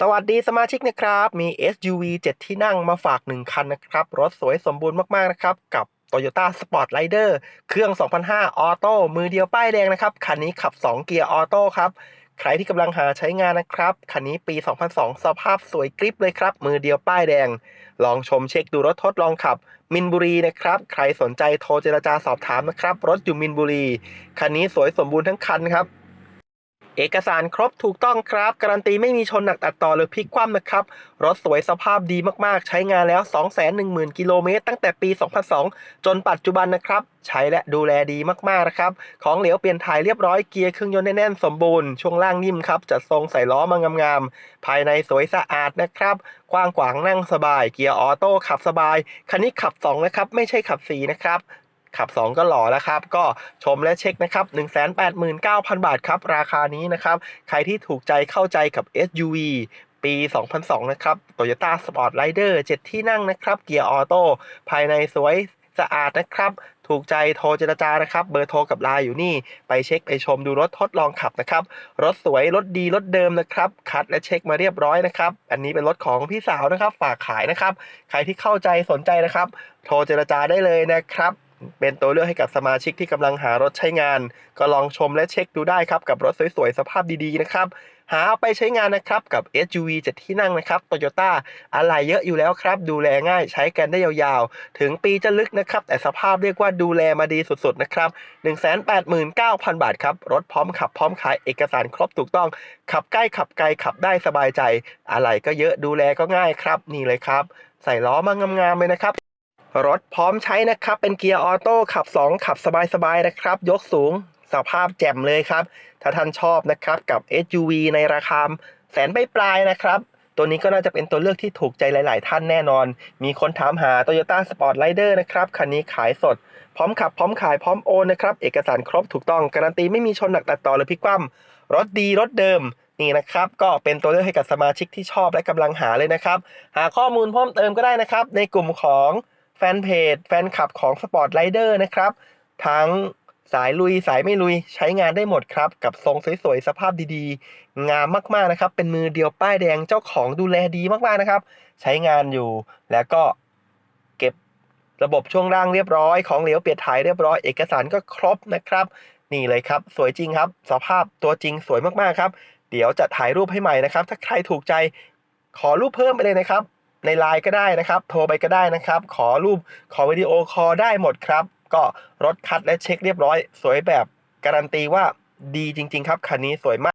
สวัสดีสมาชิกนะครับ มี SUV 7 ที่นั่งมาฝาก 1 คันนะครับ รถสวยสมบูรณ์มาก ๆ นะครับ กับ Toyota Sportrider เครื่อง 2005 ออโต้มือเดียวป้ายแดงนะครับ คันนี้ขับ 2 เกียร์ออโต้ครับ ใครที่กำลังหาใช้งานนะครับ คันนี้ปี 2002 สภาพสวยกริบเลยครับ มือเดียวป้ายแดง ลองชมเช็คดูรถทดลองขับ มินบุรีนะครับ ใครสนใจโทรเจรจาสอบถามนะครับ รถอยู่มินบุรี คันนี้สวยสมบูรณ์ทั้งคันครับ เอกสารครบถูกต้องครับ การันตีไม่มีชนหนักตัดต่อหรือพลิกคว่ำนะครับ รถสวยสภาพดีมากๆ ใช้งานแล้ว 210,000 กิโลเมตรตั้งแต่ปี 2002 จนปัจจุบันนะครับ ใช้และดูแลดีมากๆนะครับ ของเหลวเปลี่ยนถ่ายเรียบร้อยเกียร์เครื่องยนต์แน่นๆสมบูรณ์ ช่วงล่างนิ่มครับ จัดทรงใส่ล้อมางามๆ ภายในสวยสะอาดนะครับกว้างขวางนั่งสบาย เกียร์ออโต้ขับสบาย คันนี้ขับ 2 นะครับ ไม่ใช่ขับ 4 นะครับ ขับ 2 ก็หล่อแล้วครับ ก็ชมและเช็คนะครับ 189,000 บาทครับ ราคานี้นะครับ ใครที่ถูกใจเข้าใจกับ SUV ปี 2002 นะครับ Toyota Sportrider 7 ที่นั่งนะครับ เกียร์ออโต้ ภายในสวยสะอาดนะครับ ถูกใจโทรเจรจานะครับ เบอร์โทรกับไลน์อยู่นี่ ไปเช็คไปชมดูรถทดลองขับนะครับ รถสวย รถดี รถเดิมนะครับ คัดและเช็คมาเรียบร้อยนะครับ อันนี้เป็นรถของพี่สาวนะครับ ฝากขายนะครับ ใครที่เข้าใจสนใจนะครับ โทรเจรจาได้เลยนะครับ เป็นตัวเลือกให้กับสมาชิกที่กำลังหารถใช้งาน ก็ลองชมและเช็คดูได้ครับ กับรถสวยๆ สภาพดีๆ นะครับหาเอาไปใช้งานนะครับกับ SUV 7 ที่นั่งนะครับ Toyota อะไรเยอะอยู่แล้วครับ ดูแลง่ายใช้กันได้ยาวๆ ถึงปีจะลึกนะครับ แต่สภาพเรียกว่าดูแลมาดีสุดๆ นะครับ 189,000 บาทครับ รถพร้อมขับพร้อมขายเอกสารครบถูกต้อง ขับใกล้ขับไกลขับได้สบายใจ อะไรก็เยอะดูแลก็ง่ายครับ นี่เลยครับ ใส่ล้อมางามๆเลยนะครับ รถพร้อมใช้นะครับ เป็นเกียร์ออโต้ขับ 2 ขับสบายๆนะครับ ยกสูงสภาพแจ่มเลยครับ ถ้าท่านชอบนะครับกับ SUV ในราคาแสนปลายๆนะครับ ตัวนี้ก็น่าจะเป็นตัวเลือกที่ถูกใจหลาย ๆ ท่านแน่นอน มีคนถามหา Toyota Sportrider นะครับ คันนี้ขายสด พร้อมขับพร้อมขายพร้อมโอนนะครับ เอกสารครบถูกต้องการันตีไม่มีชนหนักตัดต่อหรือพลิกคว่ำรถดีรถเดิมนี่นะครับ ก็เป็นตัวเลือกให้กับสมาชิกที่ชอบและกำลังหาเลยนะครับ หาข้อมูลเพิ่มเติมก็ได้นะครับ ในกลุ่มของ ฟนเพจแฟนคลับของ Sport Rider นะครับ ทั้งสายลุยสายไม่ลุยใช้งานได้หมดครับ กับทรงสวยๆ สภาพดีๆ งามมากๆนะครับ เป็นมือเดียวป้ายแดงเจ้าของดูแลดีมากๆนะครับ ใช้งานอยู่แล้วก็เก็บระบบช่วงล่างเรียบร้อยของเหลวเปลี่ยนถ่ายเรียบร้อยเอกสารก็ครบนะครับ นี่เลยครับ สวยจริงครับ สภาพตัวจริงสวยมากๆครับ เดี๋ยวจะถ่ายรูปให้ใหม่นะครับ ถ้าใครถูกใจขอรูปเพิ่มไปเลยนะครับ ในไลน์ก็ได้นะครับ โทรไปก็ได้นะครับ ขอรูปขอวิดีโอคอลได้หมดครับ ก็รถคัดและเช็คเรียบร้อย สวยแบบการันตีว่าดีจริง ๆ ครับคันนี้สวยมาก